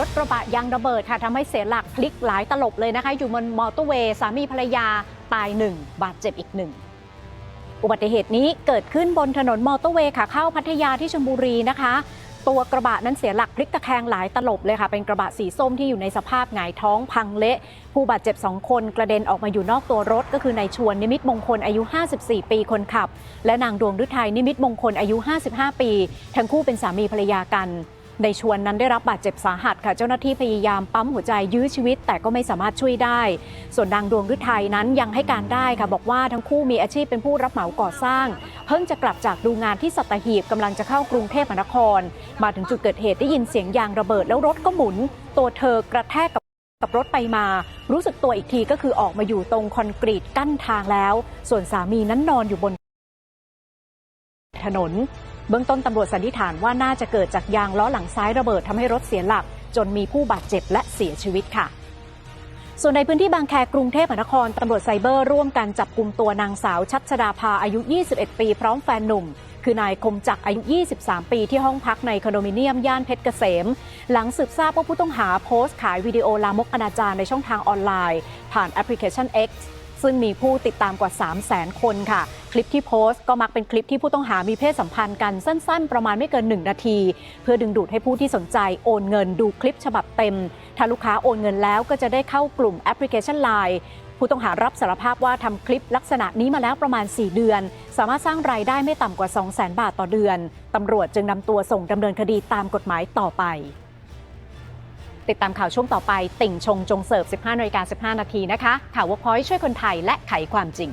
รถกระบะยางระเบิดค่ะทำให้เสียหลักพลิกหลายตลบเลยนะคะ อยู่บนมอเตอร์เวย์สามีภรรยาตายหนึ่งบาดเจ็บอีกหนึ่งอุบัติเหตุนี้เกิดขึ้นบนถนนมอเตอร์เวย์ขาเข้าพัทยาที่ชลบุรีนะคะ ตัวกระบะนั้นเสียหลักพลิกตะแคงหลายตลบเลยค่ะ เป็นกระบะสีส้มที่อยู่ในสภาพหงายท้องพังเละ ผู้บาดเจ็บ 2 คนกระเด็นออกมาอยู่นอกตัวรถ ก็คือนายชวนนิมิตมงคลอายุ 54 ปีคนขับ และนางดวงฤทัยนิมิตมงคลอายุ 55 ปี ทั้งคู่เป็นสามีภรรยากัน ในชวนนั้นได้รับบาดเจ็บสาหัสค่ะ เจ้าหน้าที่พยายามปั๊มหัวใจยื้อชีวิต แต่ก็ไม่สามารถช่วยได้ ส่วนนางดวงฤทัยนั้นยังให้การได้ค่ะ บอกว่าทั้งคู่มีอาชีพเป็นผู้รับเหมาก่อสร้าง เพิ่งจะกลับจากดูงานที่สัตหีบกำลังจะเข้ากรุงเทพมหานคร มาถึงจุดเกิดเหตุได้ยินเสียงยางระเบิดแล้วรถก็หมุน ตัวเธอกระแทกกับกับรถไปมา รู้สึกตัวอีกทีก็คือออกมาอยู่ตรงคอนกรีตกั้นทางแล้ว ส่วนสามีนั้นนอนอยู่บนถนน เบื้องต้นตำรวจสันนิษฐานว่าน่าจะเกิดจากยางล้อหลังซ้ายระเบิดทำให้รถเสียหลัก จนมีผู้บาดเจ็บและเสียชีวิตค่ะ ส่วนในพื้นที่บางแคกรุงเทพมหานครตำรวจไซเบอร์ร่วมกันจับกลุ่มตัวนางสาวชัชดาภาอายุ 21 ปี พร้อมแฟนหนุ่ม คือนายคมจักรอายุ 23 ปีที่ห้องพักในคอนโดมิเนียมย่านเพชรเกษม หลังสืบทราบว่าผู้ต้องหาโพสต์ขายวิดีโอลามกอนาจารในช่องทางออนไลน์ ผ่านแอปพลิเคชัน X ซึ่งมีผู้ติดตามกว่า 3 0 0 0 0 0คนค่ะ คลิปที่โพสต์ก็มักเป็นคลิปที่ผู้ต้องหามีเพศสัมพันธ์กันสั้น ๆ ประมาณไม่เกิน 1 นาที เพื่อดึงดูดให้ผู้ที่สนใจโอนเงินดูคลิปฉบับเต็ม ถ้าลูกค้าโอนเงินแล้วก็จะได้เข้ากลุ่มแอปพลิเคชัน Line ผู้ต้องหารับสารภาพว่าทำคลิปลักษณะนี้มาแล้วประมาณ 4 เดือน สามารถสร้างรายได้ไม่ต่ำกว่า 200,000 บาทต่อเดือน ตำรวจจึงนำตัวส่งดำเนินคดีตามกฎหมายต่อไป ติดตามข่าวช่วงต่อไป ติ่งชงจงเสิร์ฟ 15นาฬิกา15 นาทีนะคะ ข่าววอพอยช่วยคนไทยและไขความจริง